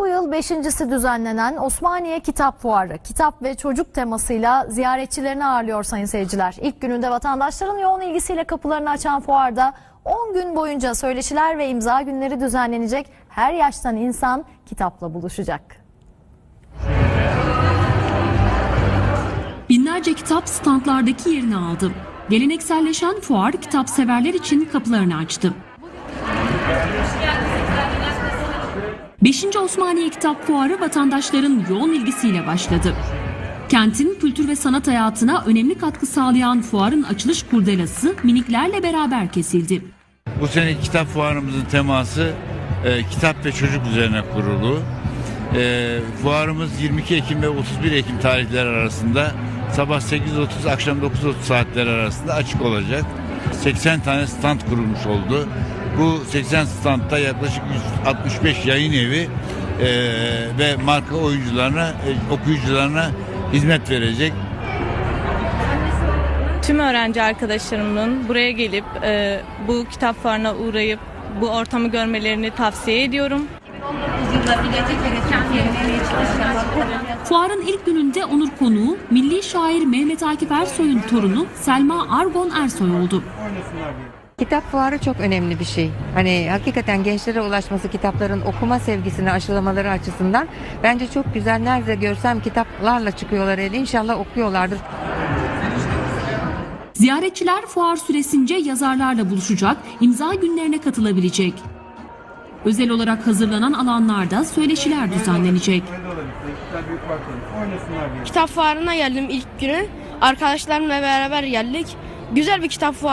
Bu yıl beşincisi düzenlenen Osmaniye Kitap Fuarı. Kitap ve çocuk temasıyla ziyaretçilerini ağırlıyor sayın seyirciler. İlk gününde vatandaşların yoğun ilgisiyle kapılarını açan fuarda 10 gün boyunca söyleşiler ve imza günleri düzenlenecek. Her yaştan insan kitapla buluşacak. Binlerce kitap standlardaki yerini aldı. Gelenekselleşen fuar kitap severler için kapılarını açtı. 5. Osmaniye Kitap Fuarı vatandaşların yoğun ilgisiyle başladı. Kentin kültür ve sanat hayatına önemli katkı sağlayan fuarın açılış kurdelası miniklerle beraber kesildi. Bu sene kitap fuarımızın teması e, kitap ve çocuk üzerine kurulu. E, fuarımız 22 Ekim ve 31 Ekim tarihleri arasında sabah 8.30 akşam 9.30 saatleri arasında açık olacak. 80 tane stand kurulmuş oldu. Bu 80 standta yaklaşık 165 yayın evi e, ve marka oyuncularına, e, okuyucularına hizmet verecek. Tüm öğrenci arkadaşlarımın buraya gelip e, bu kitap fuarına uğrayıp bu ortamı görmelerini tavsiye ediyorum. Fuarın ilk gününde onur konuğu milli şair Mehmet Akif Ersoy'un torunu Selma Argon Ersoy oldu. Kitap fuarı çok önemli bir şey. Hani hakikaten gençlere ulaşması kitapların okuma sevgisini aşılamaları açısından bence çok güzel. Nerede görsem kitaplarla çıkıyorlar ele. İnşallah okuyorlardır. Ziyaretçiler fuar süresince yazarlarla buluşacak, imza günlerine katılabilecek. Özel olarak hazırlanan alanlarda söyleşiler düzenlenecek. Kitap fuarına geldim ilk günü. Arkadaşlarımla beraber geldik. Güzel bir kitap fuarı.